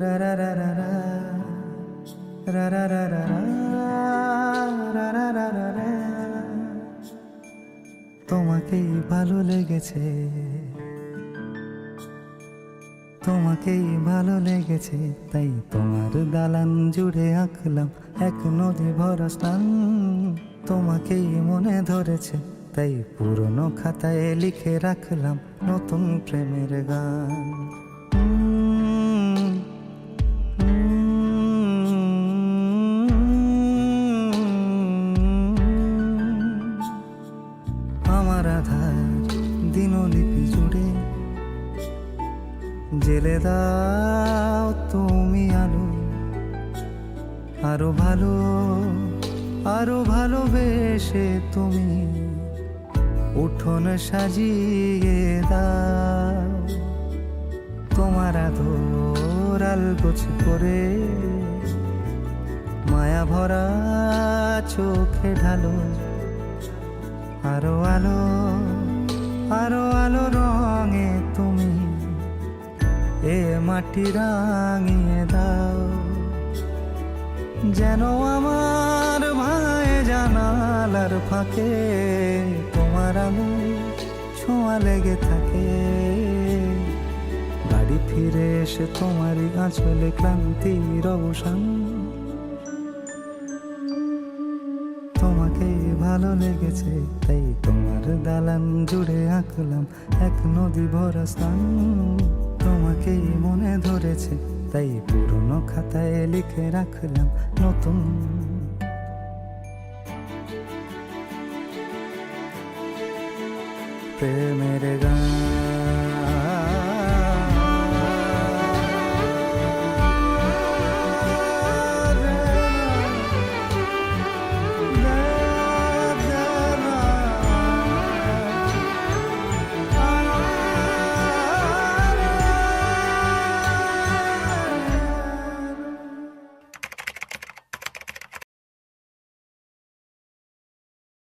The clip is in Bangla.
রা। তোমাকেই ভালো লেগেছে তোমাকেই ভালো লেগেছে, তাই তোমার দালান জুড়ে আঁকলাম এক নদী ভরা স্নান তোমাকেই মনে ধরেছে, তাই পুরনো খাতায় লিখে রাখলাম নতুন প্রেমের গান দিনলিপি জুড়ে। জেলে দাও তুমি আলো, আরও ভালো, আরও ভালোবেসে তুমি। উঠোন সাজিয়ে দাও তোমার আদর আলগোছ করে। মায়া ভরা চোখে ঢালো, আরও আলো আরও আলো রঙে তুমি এ মাটি রাঙিয়ে দাও। যেন আমার ভাই জানালার ফাঁকে তোমার আলো ছোঁয়া লেগে থাকে। বাড়ি ফিরে এসে তোমারই আঁচলে ক্লান্তির অবসান তোমাকে ভালো লেগেছে, তাই তোমার দালান জুড়ে আঁকলাম এক নদী ভরা স্থান। তোমাকেই মনে ধরেছে, তাই পুরনো খাতায় লিখে রাখলাম নতুন। প্রেমের গান